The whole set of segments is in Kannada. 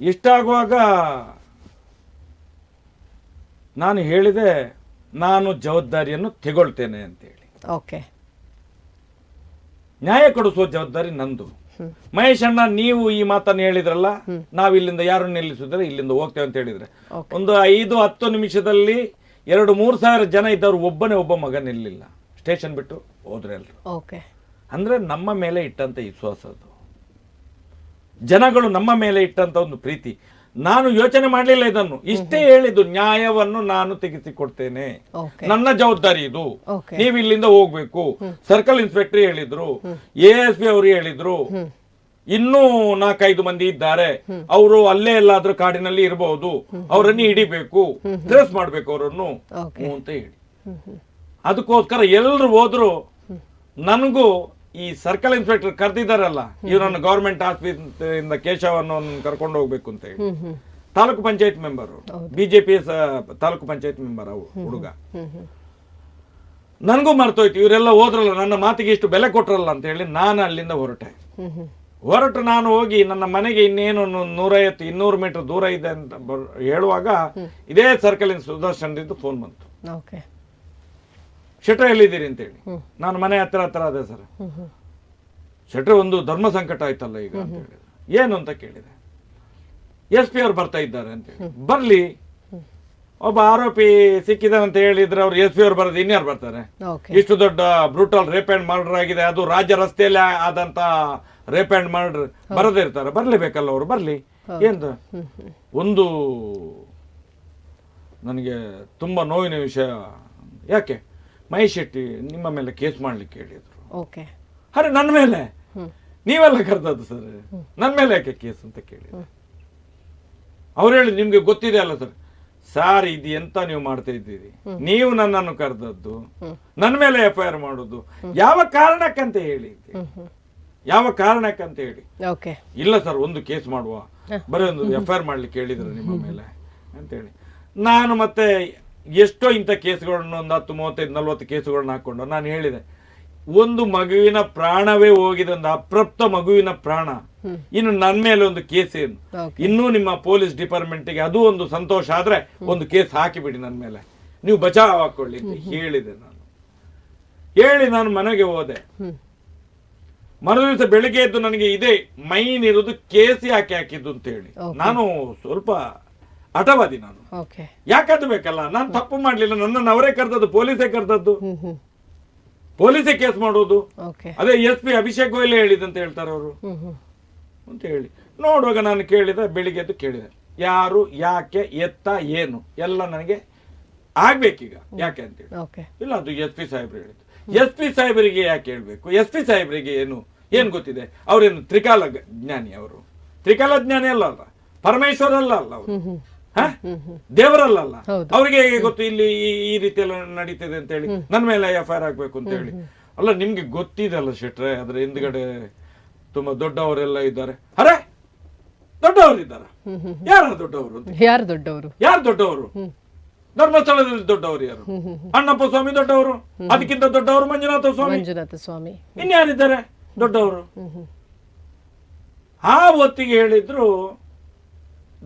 ಇಷ್ಟಾಗುವಾಗ ನಾನು ಹೇಳಿದೆ ನಾನು ಜವಾಬ್ದಾರಿಯನ್ನು ತೆಗೊಳ್ತೇನೆ ಅಂತೇಳಿ. ಓಕೆ. ನ್ಯಾಯ ಕೊಡಿಸುವ ಜವಾಬ್ದಾರಿ ನಂದು. ಮಹೇಶ್ ಅಣ್ಣ ನೀವು ಈ ಮಾತನ್ನು ಹೇಳಿದ್ರಲ್ಲ ನಾವು ಇಲ್ಲಿಂದ ಯಾರು ನಿಲ್ಲಿಸಿದ್ರೆ ಇಲ್ಲಿಂದ ಹೋಗ್ತೇವೆ ಅಂತ ಹೇಳಿದ್ರೆ. ಒಂದು ಐದು ಹತ್ತು ನಿಮಿಷದಲ್ಲಿ ಎರಡು ಮೂರು ಸಾವಿರ ಜನ ಇದ್ದವರು ಒಬ್ಬನೇ ಒಬ್ಬ ಮಗ ನಿಲ್ಲಿಲ್ಲ. ಸ್ಟೇಷನ್ ಬಿಟ್ಟು ಹೋದ್ರೆ ಎಲ್ಲರೂ ಓಕೆ. ಅಂದ್ರೆ ನಮ್ಮ ಮೇಲೆ ಇಟ್ಟಂತ ವಿಶ್ವಾಸ ಅದು. ಜನಗಳು ನಮ್ಮ ಮೇಲೆ ಇಟ್ಟಂತ ಒಂದು ಪ್ರೀತಿ. ನಾನು ಯೋಚನೆ ಮಾಡಲಿಲ್ಲ ಇದನ್ನು. ಇಷ್ಟೇ ಹೇಳಿದ್ದು ನ್ಯಾಯವನ್ನು ನಾನು ತೆಗೆಸಿಕೊಡ್ತೇನೆ. ನನ್ನ ಜವಾಬ್ದಾರಿ ಇದು. ನೀವು ಇಲ್ಲಿಂದ ಹೋಗ್ಬೇಕು. ಸರ್ಕಲ್ ಇನ್ಸ್ಪೆಕ್ಟರ್ ಹೇಳಿದ್ರು. ಎ ಎಸ್ ಪಿ ಅವರು ಹೇಳಿದ್ರು. ಇನ್ನೂ ನಾಲ್ಕೈದು ಮಂದಿ ಇದ್ದಾರೆ. ಅವರು ಅಲ್ಲೇ ಎಲ್ಲಾದ್ರೂ ಕಾಡಿನಲ್ಲಿ ಇರಬಹುದು ಅವರನ್ನು ಹಿಡಿಬೇಕು. ಟ್ರೇಸ್ ಮಾಡ್ಬೇಕು ಅವರನ್ನು. ಅಂತ ಹೇಳಿ. ಅದಕ್ಕೋಸ್ಕರ ಎಲ್ಲರೂ ಹೋದ್ರು. ನನಗೂ ಈ ಸರ್ಕಲ್ ಇನ್ಸ್ಪೆಕ್ಟರ್ ಕರೆದಿದ್ದಾರಲ್ಲ ಇವರನ್ನು ಗೌರ್ಮೆಂಟ್ ಆಸ್ಪತ್ರೆಯಿಂದ ಕೇಶವನ್ನು ಕರ್ಕೊಂಡು ಹೋಗ್ಬೇಕು ಅಂತ ಹೇಳಿ. Taluk panchayat member BJP taluk panchayat member ಅವು ಹುಡುಗ. ನನಗೂ ಮರ್ತೋಯ್ತು ಇವರೆಲ್ಲ ಹೋದ್ರಲ್ಲ ನನ್ನ ಮಾತಿಗೆ ಇಷ್ಟು ಬೆಲೆ ಕೊಟ್ರಲ್ಲ ಅಂತ ಹೇಳಿ ನಾನು ಅಲ್ಲಿಂದ ಹೊರಟೆ. ಹೊರಟು ನಾನು ಹೋಗಿ ನನ್ನ ಮನೆಗೆ ಇನ್ನೇನು ನೂರೈವತ್ತು ಇನ್ನೂರು ಮೀಟರ್ ದೂರ ಇದೆ ಅಂತ ಹೇಳುವಾಗ ಇದೇ ಸರ್ಕಲಿನ ಸುದರ್ಶನದಿಂದ ಫೋನ್ ಬಂತು. ಶೆಟ್ರ ಎಲ್ಲಿದ್ದೀರಿ ಅಂತೇಳಿ. ನಾನು ಮನೆ ಹತ್ರ ಹತ್ರ ಅದೇ ಸರ್. ಶೆಟ್ರ ಒಂದು ಧರ್ಮ ಸಂಕಟ ಆಯ್ತಲ್ಲ ಈಗ ಅಂತ ಹೇಳಿದ್ರು ಏನು ಅಂತ ಕೇಳಿದೆ. ಎಸ್ ಪಿ ಅವ್ರು ಬರ್ತಾ ಇದ್ದಾರೆ ಅಂತ ಹೇಳಿ ಬರ್ಲಿ. ಒಬ್ಬ ಆರೋಪಿ ಸಿಕ್ಕಿದಾನೆ ಅಂತ ಹೇಳಿದ್ರೆ ಅವ್ರು ಎಸ್ ಪಿ ಅವ್ರು ಬರೋದು ಇನ್ಯಾರು ಬರ್ತಾರೆ? ಇಷ್ಟು ದೊಡ್ಡ ಬ್ರೂಟಲ್ ರೇಪ್ ಆ್ಯಂಡ್ ಮರ್ಡರ್ ಆಗಿದೆ. ಅದು ರಾಜ್ಯ ರಸ್ತೆಯಲ್ಲಿ ಆದಂತ ರೇಪ್ ಆ್ಯಂಡ್ ಮರ್ಡರ್ ಬರದೇ ಇರ್ತಾರೆ. ಬರ್ಲೇಬೇಕಲ್ಲ ಅವರು? ಬರ್ಲಿ. ಏನು ಒಂದು ನನಗೆ ತುಂಬ ನೋವಿನ ವಿಷಯ. ಯಾಕೆ? ಮಹೇಶ್ ಶೆಟ್ಟಿ ನಿಮ್ಮ ಮೇಲೆ ಕೇಸ್ ಮಾಡ್ಲಿಕ್ಕೆ ಹೇಳಿದ್ರು. ಓಕೆ. ಅರೆ ನನ್ನ ಮೇಲೆ? ನೀವೆಲ್ಲ ಕರೆದದ್ದು ಸರ್. ನನ್ನ ಮೇಲೆ ಯಾಕೆ ಕೇಸ್ ಅಂತ ಕೇಳಿದ್ರು. ಅವ್ರು ಹೇಳಿ ನಿಮ್ಗೆ ಗೊತ್ತಿದೆ ಅಲ್ಲ ಸರ್. ಸಾರ್ ಇದು ಎಂತ ನೀವು ಮಾಡ್ತಾ ಇದ್ದೀರಿ. ನೀವು ನನ್ನನ್ನು ಕರೆದದ್ದು. ನನ್ನ ಮೇಲೆ ಎಫ್ ಐ ಆರ್ ಮಾಡುದು ಯಾವ ಕಾರಣಕ್ಕಂತ ಹೇಳಿ ಯಾವ ಕಾರಣಕ್ಕಂತ ಹೇಳಿ. ಇಲ್ಲ ಸರ್ ಒಂದು ಕೇಸ್ ಮಾಡುವ. ಬರೀ ಒಂದು ಎಫ್ ಐ ಆರ್ ಮಾಡ್ಲಿಕ್ಕೆ ಹೇಳಿದ್ರು ನಿಮ್ಮ ಮೇಲೆ ಅಂತೇಳಿ ನಾನು ಮತ್ತೆ ಎಷ್ಟೋ ಇಂಥ ಕೇಸ್ಗಳನ್ನು ಒಂದು ಹತ್ತು ಮೂವತ್ತೈದು ನಲ್ವತ್ತು ಕೇಸುಗಳನ್ನ ಹಾಕ್ಕೊಂಡು ನಾನು ಹೇಳಿದೆ. ಒಂದು ಮಗುವಿನ ಪ್ರಾಣವೇ ಹೋಗಿದೆ ಒಂದು ಅಪ್ರಾಪ್ತ ಮಗುವಿನ ಪ್ರಾಣ. ಇನ್ನು ನನ್ನ ಮೇಲೆ ಒಂದು ಕೇಸ್ ಏನು? ಇನ್ನೂ ನಿಮ್ಮ ಪೊಲೀಸ್ ಡಿಪಾರ್ಟ್ಮೆಂಟ್ಗೆ ಅದು ಒಂದು ಸಂತೋಷ ಆದ್ರೆ ಒಂದು ಕೇಸ್ ಹಾಕಿಬಿಡಿ ನನ್ನ ಮೇಲೆ. ನೀವು ಬಚಾವ್ ಹಾಕೊಳ್ಳಿ ಅಂತ ಹೇಳಿದೆ ನಾನು. ಹೇಳಿ ನಾನು ಮನೆಗೆ ಹೋದೆ. ಮರುದಿವಸ ಬೆಳಿಗ್ಗೆ ಎದ್ದು ನನಗೆ ಇದೇ ಮೈನ್ ಇರೋದು ಕೇಸ್ ಯಾಕೆ ಹಾಕಿದ್ದು ಅಂತ ಹೇಳಿ. ನಾನು ಸ್ವಲ್ಪ ಹಠವಾದಿ ನಾನು. ಓಕೆ. ಯಾಕಂತ ಬೇಕಲ್ಲ? ನಾನು ತಪ್ಪು ಮಾಡ್ಲಿಲ್ಲ. ನನ್ನನ್ನು ಅವರೇ ಕರೆದದ್ದು ಪೊಲೀಸೇ ಕರೆದದ್ದು. ಪೊಲೀಸೇ ಕೇಸ್ ಮಾಡೋದು. ಅದೇ ಎಸ್ ಪಿ ಅಭಿಷೇಕ್ ಗೋಯಲೆ ಹೇಳಿದಂತ ಹೇಳ್ತಾರೆ ಅವರು. ಅಂತ ಹೇಳಿ. ನೋಡುವಾಗ ನಾನು ಕೇಳಿದ ಬೆಳಿಗ್ಗೆ ಎದ್ದು ಕೇಳಿದೆ. ಯಾರು ಯಾಕೆ ಎತ್ತ ಏನು? ಎಲ್ಲ ನನಗೆ ಆಗ್ಬೇಕೀಗ. ಯಾಕೆ ಅಂತೇಳಿ ಇಲ್ಲ ಅದು ಎಸ್ ಪಿ ಸಾಹೇಬ್ರು ಹೇಳಿದ್ದು. ಎಸ್ ಪಿ ಸಾಹೇಬರಿಗೆ ಯಾಕೆ ಹೇಳ್ಬೇಕು? ಎಸ್ ಪಿ ಸಾಹೇಬರಿಗೆ ಏನು ಏನ್ ಗೊತ್ತಿದೆ? ಅವರೇನು ತ್ರಿಕಾಲ ಜ್ಞಾನಿ ಅವರು. ತ್ರಿಕಾಲ ಜ್ಞಾನಿ ಅಲ್ಲ ಅಲ್ಲ. ಪರಮೇಶ್ವರ ಅಲ್ಲ ಅಲ್ಲ ಅವರು. ದೇವರಲ್ಲ. ಅವ್ರಿಗೆ ಹೇಗೆ ಗೊತ್ತು? ಇಲ್ಲಿ ಈ- ರೀತಿ ಎಲ್ಲ ನಡೀತಿದೆ ಅಂತ ಹೇಳಿ. ನನ್ನ ಮೇಲೆ ಎಫ್ ಐ ಆರ್ ಆಗ್ಬೇಕು ಅಂತ ಹೇಳಿ. ಅಲ್ಲ ನಿಮ್ಗೆ ಗೊತ್ತಿದೆ ಅಲ್ಲ ಶೆಟ್ರೆ ಅದ್ರ ಹಿಂದ್ಗಡೆ ತುಂಬಾ ದೊಡ್ಡವರೆಲ್ಲ ಇದ್ದಾರೆ. ಅರೆ ದೊಡ್ಡವರು ಇದ್ದಾರೆ ಯಾರ ದೊಡ್ಡವರು ಯಾರು ದೊಡ್ಡವರು? ಯಾರು ದೊಡ್ಡವರು? ಧರ್ಮಸ್ಥಳದಲ್ಲಿ ದೊಡ್ಡವರು ಯಾರು? ಅಣ್ಣಪ್ಪ ಸ್ವಾಮಿ ದೊಡ್ಡವರು. ಅದಕ್ಕಿಂತ ದೊಡ್ಡವರು ಮಂಜುನಾಥ ಸ್ವಾಮಿ. ಮಂಜುನಾಥ ಸ್ವಾಮಿ. ಇನ್ಯಾರಿದ್ದಾರೆ ದೊಡ್ಡವರು? ಆ ಹೊತ್ತಿಗೆ ಹೇಳಿದ್ರು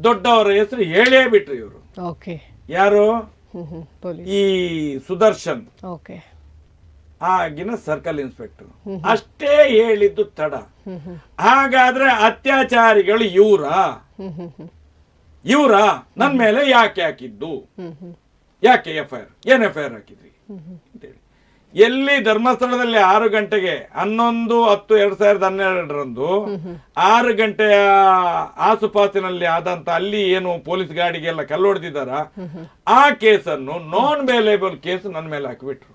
ದೊಡ್ಡವರ ಹೆಸರು ಹೇಳೇ ಬಿಟ್ರು ಇವರು. ಓಕೆ. ಯಾರು? ಈ ಸುದರ್ಶನ್. ಓಕೆ. ಆಗಿನ ಸರ್ಕಲ್ ಇನ್ಸ್ಪೆಕ್ಟರ್. ಅಷ್ಟೇ ಹೇಳಿದ್ದು ತಡ. ಹಾಗಾದ್ರೆ ಅತ್ಯಾಚಾರಿಗಳು ಇವರ? ಇವರ? ನನ್ನ ಮೇಲೆ ಯಾಕೆ ಹಾಕಿದ್ದು? ಯಾಕೆ ಎಫ್ ಐ ಆರ್ ಏನ್ ಎಫ್ ಐ ಆರ್ ಹಾಕಿದ್ರಿ ಅಂತೇಳಿ ಎಲ್ಲಿ ಧರ್ಮಸ್ಥಳದಲ್ಲಿ ಆರು ಗಂಟೆಗೆ ಹನ್ನೊಂದು ಹತ್ತು ಎರಡ್ ಸಾವಿರದ ಹನ್ನೆರಡರಂದು ಆರು ಗಂಟೆಯ ಆಸುಪಾಸಿನಲ್ಲಿ ಆದಂತ ಅಲ್ಲಿ ಏನು ಪೊಲೀಸ್ ಗಾಡಿಗೆಲ್ಲ ಕಲ್ಲೊಡೆದಿದ್ದಾರ? ಆ ಕೇಸನ್ನು ನಾನ್ ಬೇಲೇಬಲ್ ಕೇಸ್ ನನ್ನ ಮೇಲೆ ಹಾಕಿಬಿಟ್ರು.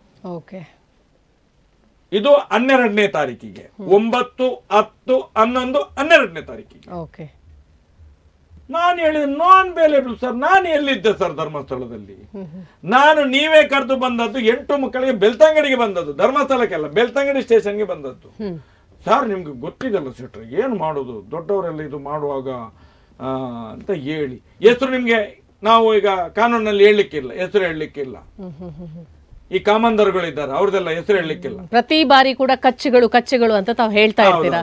ಇದು ಹನ್ನೆರಡನೇ ತಾರೀಕಿಗೆ ಒಂಬತ್ತು ಹತ್ತು ಹನ್ನೊಂದು ಹನ್ನೆರಡನೇ ತಾರೀಕಿಗೆ. ನಾನು ಹೇಳಿದ ನಾನ್ ಬೇಲೆಬಲ್ ಸರ್ ನಾನು ಎಲ್ಲಿದ್ದೆ ಸರ್ ಧರ್ಮಸ್ಥಳದಲ್ಲಿ? ನಾನು ನೀವೇ ಕರೆದು ಬಂದದ್ದು ಎಂಟು ಮಕ್ಕಳಿಗೆ ಬೆಳ್ತಂಗಡಿಗೆ ಬಂದದ್ದು ಧರ್ಮಸ್ಥಳಕ್ಕೆಲ್ಲ ಬೆಳ್ತಂಗಡಿ ಸ್ಟೇಷನ್ಗೆ ಬಂದದ್ದು. ಸರ್ ನಿಮ್ಗೆ ಗೊತ್ತಿದಲ್ಲ ಸಿಟ್ರ್ ಏನು ಮಾಡೋದು? ದೊಡ್ಡವರೆಲ್ಲ ಇದು ಮಾಡುವಾಗ ಅಂತ ಹೇಳಿ. ಹೆಸರು ನಿಮ್ಗೆ ನಾವು ಈಗ ಕಾನೂನಲ್ಲಿ ಹೇಳಲಿಕ್ಕಿಲ್ಲ ಹೆಸರು ಹೇಳಲಿಕ್ಕಿಲ್ಲ. ಈ ಕಾಮಂದರ್ಗಳಿದ್ದಾರೆ ಅವ್ರದ್ದೆಲ್ಲ ಹೆಸರು ಹೇಳಲಿಕ್ಕಿಲ್ಲ. ಪ್ರತಿ ಬಾರಿ ಕೂಡ ಕಚ್ಚೆಗಳು ಕಚ್ಚೆಗಳು ಅಂತ ತಾವು ಹೇಳ್ತಾ ಇರ್ತೀರಾ.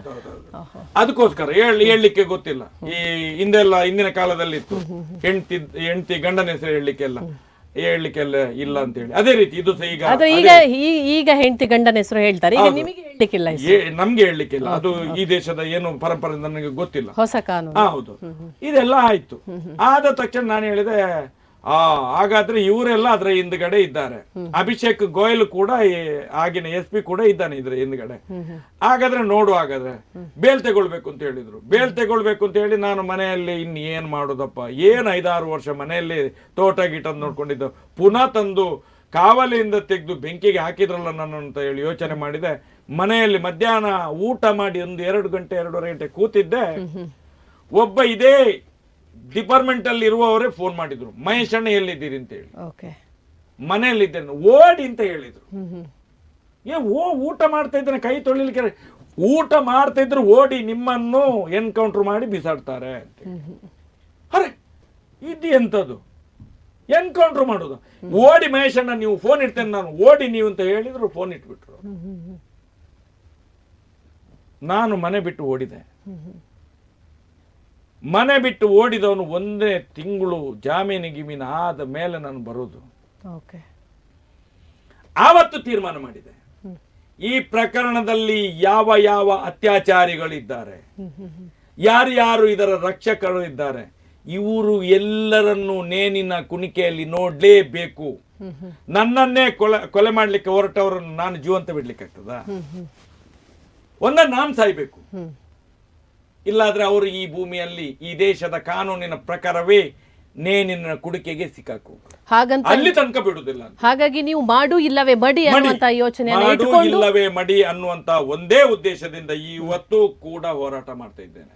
ಅದಕ್ಕೋಸ್ಕರ ಹೇಳಿ ಹೇಳಲಿಕ್ಕೆ ಗೊತ್ತಿಲ್ಲ. ಈ ಹಿಂದೆಲ್ಲ ಹಿಂದಿನ ಕಾಲದಲ್ಲಿ ಇತ್ತು ಹೆಂಡತಿ ಹೆಂಡತಿ ಗಂಡನ ಹೆಸರು ಹೇಳಲಿಕ್ಕೆಲ್ಲ. ಹೇಳಲಿಕ್ಕೆಲ್ಲ ಇಲ್ಲ ಅಂತ ಹೇಳಿ. ಅದೇ ರೀತಿ ಇದು ಸಹ ಈಗ ಅದು ಈಗ ಈ- ಈಗ ಹೆಂಡತಿ ಗಂಡನ ಹೆಸರು ಹೇಳ್ತಾರೆ. ಈಗ ನಿಮಗೆ ಹೇಳಲಿಕ್ಕಿಲ್ಲ ಏ- ನಮ್ಗೆ ಹೇಳಲಿಕ್ಕಿಲ್ಲ. ಅದು ಈ ದೇಶದ ಏನು ಪರಂಪರೆ ನನಗೆ ಗೊತ್ತಿಲ್ಲ. ಹೊಸ ಕಾನೂನು. ಹೌದು. ಇದೆಲ್ಲ ಆಯ್ತು. ಆದ ತಕ್ಷಣ ನಾನು ಹೇಳಿದೆ ಆ, ಹಾಗಾದ್ರೆ ಇವರೆಲ್ಲ ಅದ್ರ ಹಿಂದ್ಗಡೆ ಇದ್ದಾರೆ. ಅಭಿಷೇಕ್ ಗೋಯಲ್ ಕೂಡ ಆಗಿನ ಎಸ್ ಪಿ ಕೂಡ ಇದ್ದಾನೆ ಇದ್ರ ಹಿಂದ್ಗಡೆ. ಹಾಗಾದ್ರೆ ನೋಡು ಹಾಗಾದ್ರೆ, ಬೇಲ್ ತಗೊಳ್ಬೇಕು ಅಂತ ಹೇಳಿದ್ರು. ಬೇಲ್ ತಗೊಳ್ಬೇಕು ಅಂತ ಹೇಳಿ ನಾನು ಮನೆಯಲ್ಲಿ ಇನ್ ಏನ್ ಮಾಡೋದಪ್ಪ? ಏನ್ ಐದಾರು ವರ್ಷ ಮನೆಯಲ್ಲಿ ತೋಟ ಗೀಟ ನೋಡ್ಕೊಂಡಿದ್ದು. ಪುನಃ ತಂದು ಕಾವಲಿಯಿಂದ ತೆಗೆದು ಬೆಂಕಿಗೆ ಹಾಕಿದ್ರಲ್ಲ ನಾನು ಅಂತ ಹೇಳಿ ಯೋಚನೆ ಮಾಡಿದೆ. ಮನೆಯಲ್ಲಿ ಮಧ್ಯಾಹ್ನ ಊಟ ಮಾಡಿ ಒಂದು ಎರಡು ಗಂಟೆ, ಎರಡೂವರೆ ಗಂಟೆ ಕೂತಿದ್ದೆ. ಒಬ್ಬ ಇದೇ ಡಿಪಾರ್ಟ್ಮೆಂಟ್ ಅಲ್ಲಿ ಇರುವವರೇ ಫೋನ್ ಮಾಡಿದ್ರು. ಮಹೇಶ್ ಅಣ್ಣ ಎಲ್ಲಿದ್ದೀರಿ ಅಂತ ಹೇಳಿ. ಓಕೆ. ಮನೆಯಲ್ಲಿದ್ದೇನೆ ಓಡಿ ಅಂತ ಹೇಳಿದ್ರು. ಏ ಓ ಊಟ ಮಾಡ್ತಾ ಇದ್ದೇನೆ ಕೈ ತೊಳಿಲಿಕ್ಕೆ ಊಟ ಮಾಡ್ತಾ ಇದ್ರು ಓಡಿ ನಿಮ್ಮನ್ನು ಎನ್ಕೌಂಟರ್ ಮಾಡಿ ಬಿಸಾಡ್ತಾರೆ ಅಂತ. ಅರೆ ಇದು ಎಂತದು ಎನ್ಕೌಂಟರ್ ಮಾಡೋದು. ಓಡಿ ಮಹೇಶ್ ಅಣ್ಣ ನೀವು ಫೋನ್ ಇಡ್ತೇನೆ ನಾನು. ಓಡಿ ನೀವು ಅಂತ ಹೇಳಿದ್ರು ಫೋನ್ ಇಟ್ಬಿಟ್ರು. ನಾನು ಮನೆ ಬಿಟ್ಟು ಓಡಿದೆ. ಮನೆ ಬಿಟ್ಟು ಓಡಿದವನು ಒಂದೇ ತಿಂಗಳು ಜಾಮೀನು ಗಿಮೀನು ಆದ ಮೇಲೆ ನಾನು ಬರೋದು. ಓಕೆ. ಆವತ್ತು ತೀರ್ಮಾನ ಮಾಡಿದೆ. ಈ ಪ್ರಕರಣದಲ್ಲಿ ಯಾವ ಯಾವ ಅತ್ಯಾಚಾರಿಗಳಿದ್ದಾರೆ ಯಾರ್ಯಾರು ಇದರ ರಕ್ಷಕರು ಇದ್ದಾರೆ ಇವರು ಎಲ್ಲರನ್ನು ನೇನಿನ ಕುಣಿಕೆಯಲ್ಲಿ ನೋಡ್ಲೇಬೇಕು. ನನ್ನನ್ನೇ ಕೊಲೆ ಕೊಲೆ ಮಾಡ್ಲಿಕ್ಕೆ ಹೊರಟವರನ್ನು ನಾನು ಜೀವಂತ ಬಿಡ್ಲಿಕ್ಕೆ ಆಗ್ತದ? ಒಂದ ನಾನ್ ಸಾಯ್ಬೇಕು. ಇಲ್ಲಾದ್ರೆ ಅವರು ಈ ಭೂಮಿಯಲ್ಲಿ ಈ ದೇಶದ ಕಾನೂನಿನ ಪ್ರಕಾರವೇ ನೇನಿನ ಕುಡಿಕೆಗೆ ಸಿಕ್ಕಾಕು. ಹಾಗಂತ ಅಲ್ಲಿ ತನಕ ಬಿಡುದಿಲ್ಲ ಹಾಗಾಗಿ ನೀವು ಮಾಡು ಇಲ್ಲವೇ ಮಡಿ ಅನ್ನುವಂತ ಯೋಚನೆ ಮಾಡು ಇಲ್ಲವೇ ಮಡಿ ಅನ್ನುವಂತ ಒಂದೇ ಉದ್ದೇಶದಿಂದ ಇವತ್ತು ಕೂಡ ಹೋರಾಟ ಮಾಡ್ತಾ ಇದ್ದೇನೆ.